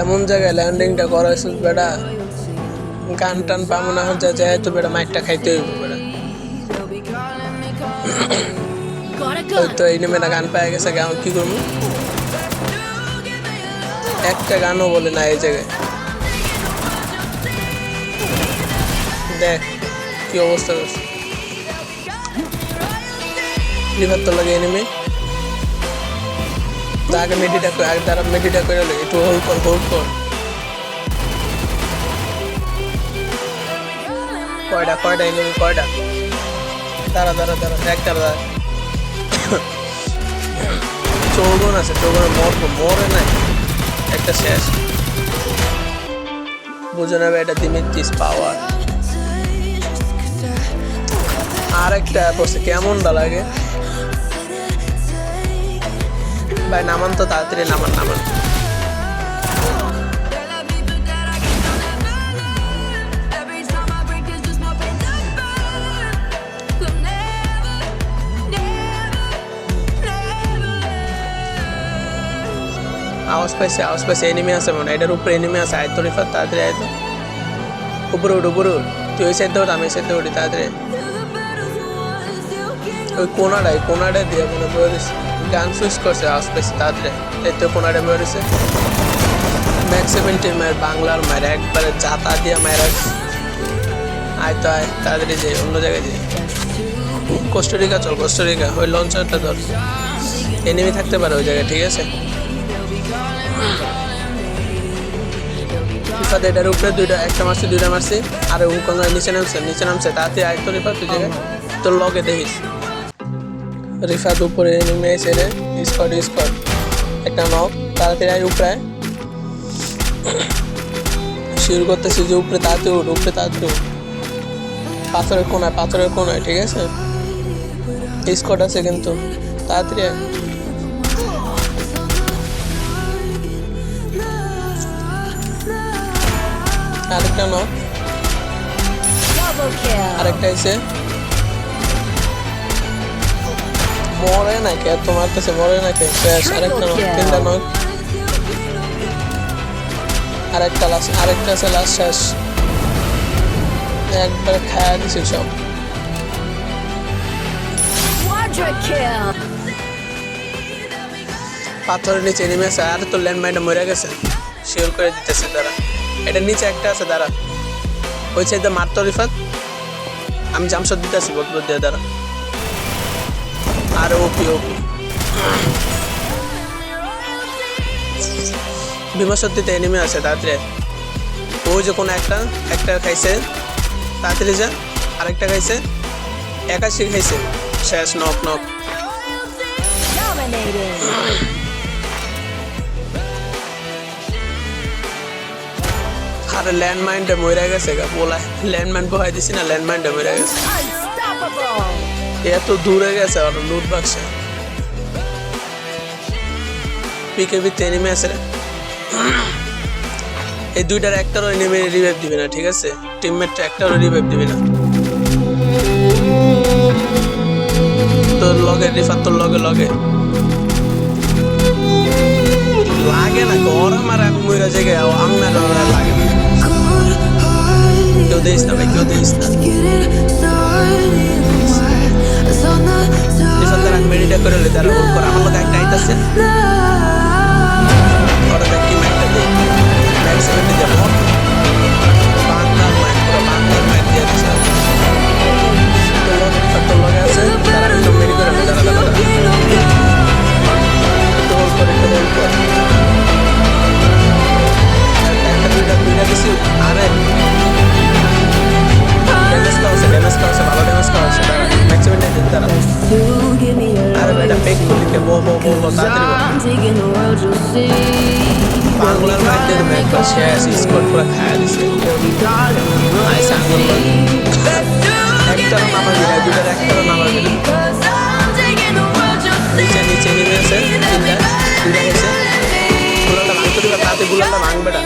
এমন জায়গায় ল্যান্ডিংটা করা হয়েছে বেটা গান টান পাবো না হচ্ছে যায় তো বেটা মাইকটা খাইতে হইব তো এই নেমে গান পাই গেছে গান কি করব? একটা গানও বলে না এই জায়গায়। দেখ, কি অবস্থা করছে। লিভার তো লাগে এনিমি আগে মেডিটা করে, আগে তারা মেডিটা করে একটু হোল্ড কর হোল্ড কর। কয়টা কয়টা এনিমি কয়টা? দাঁড়া দাঁড়া দাঁড়া এক দাঁড়া। চৌগন আছে, চৌগনে মরবো মরে নাই। একটা শেষ। বুঝো না এটা দিমিত্রিস পাওয়ার আর একটা পড়ছে কেমনটা লাগে? ভাই, নামান তো তাড়াতাড়ি নামান নামান. আওয়াজ পাইছে আওয়াজ পাইছে এনিমি আছে মনে। এটার উপরে এনিমি আছে। আয়তো রিফাত তাড়াতাড়ি আয়তো উপরে উঠ উপরে উঠ। তুই ওই সাইড আমি এই সাইড উঠি, তাড়াতাড়ি ওই কোনাটাই কোনাটাই দিয়ে মনে বেরোস গান সুইচ করছে পাইছে তাড়াতাড়ি এই তো কোনাটা বেরোছে ম্যাক্স সেভেন্টি মায়ের বাংলার মায়ের, একবারে জাতা দিয়ে মায়ের আয় তো আয়, তাড়াতাড়ি যাই, অন্য জায়গায় যাই। কোস্টোরিকা চল কোস্টোরিকা ওই লঞ্চারটা ধর। এনিমি থাকতে পারে ওই জায়গায়, ঠিক আছে? এটার উপরে দুইটা, একটা মারছি, দুইটা মারছি। আর নিচে নামছে নিচে নামছে তাতে আয়তো রিফাত তুই জায়গায়। তোর লগে দেখিস। রিফাত উপরে নেমে এসে রে স্কট স্কট একটা নক তাড়াতাড়ি আয় উপরে। শিউর করতেছি যে উপরে তাড়াতাড়ি উঠ উপরে তাড়াতাড়ি উঠ। পাথরের কোনায় পাথরের কোনায় ঠিক আছে? স্কট আছে কিন্তু। তাড়াতাড়ি আয়। আরেকটা নক আরেকটা এসে মরে না কে তোমার কাছে মরে না কে? শেষ আরেকটা নক তিনটা নক আরেকটা লাস্ট আরেকটা আছে লাস্ট শেষ। একবার খায়া দিছি সব। পাথরের নিচে নেমে আছে আর তো ল্যান্ড মাইন্ডে মরে গেছে। শিওর করে দিতেছে তারা এটার নিচে একটা আছে দাঁড়া। ওই সাইডে মারতো রিফাত। আমি জামশদ দিতেছি বলতে দিয়ে দাঁড়া। আর ওপি ওপি বিমা সত্যিতে এনিমে আছে, তাড়াতাড়ি। ওই যে কোনো একটা একটা খাইছে। তাড়াতাড়ি যা, আরেকটা খাইছে। একাশি খাইছে। শেষ নক নক. আর ল্যান্ডমাইনটা মরে গেছে গা বলায় ল্যান্ডমাইন বহাই দিছি না ল্যান্ডমাইনটা মরে গেছে. এত দূরে গেছে আর লুট বাক্সে পিকেবি নেমে আছে এই দুইটার একটারও নেমে রিভাইভ দিবে না, ঠিক আছে? টিমমেটটা একটারও রিভাইভ দিবে না। তোর লগে রিফার তোর লগে লগে। লাগে না ঘর আমার আমি মইরা জায়গায় আমার লাগে। কেউ দিস না ভাই, কেউ দিস না। একটা আইতাছে করলিকে বো বো বো বো বাংলার মাইকে দেবে একবার শেষ স্কোর পুরো খায়া দিছে। নাইস আঙ্গুল একটারও নামার দিলে দুটার একটারও নামার দিলে নিচে নিচে নেমে আছে, তিনটা, দুইটা গেছে গুলাটা ভাঙতে দিবা তাতে গুলাটা ভাঙবে না।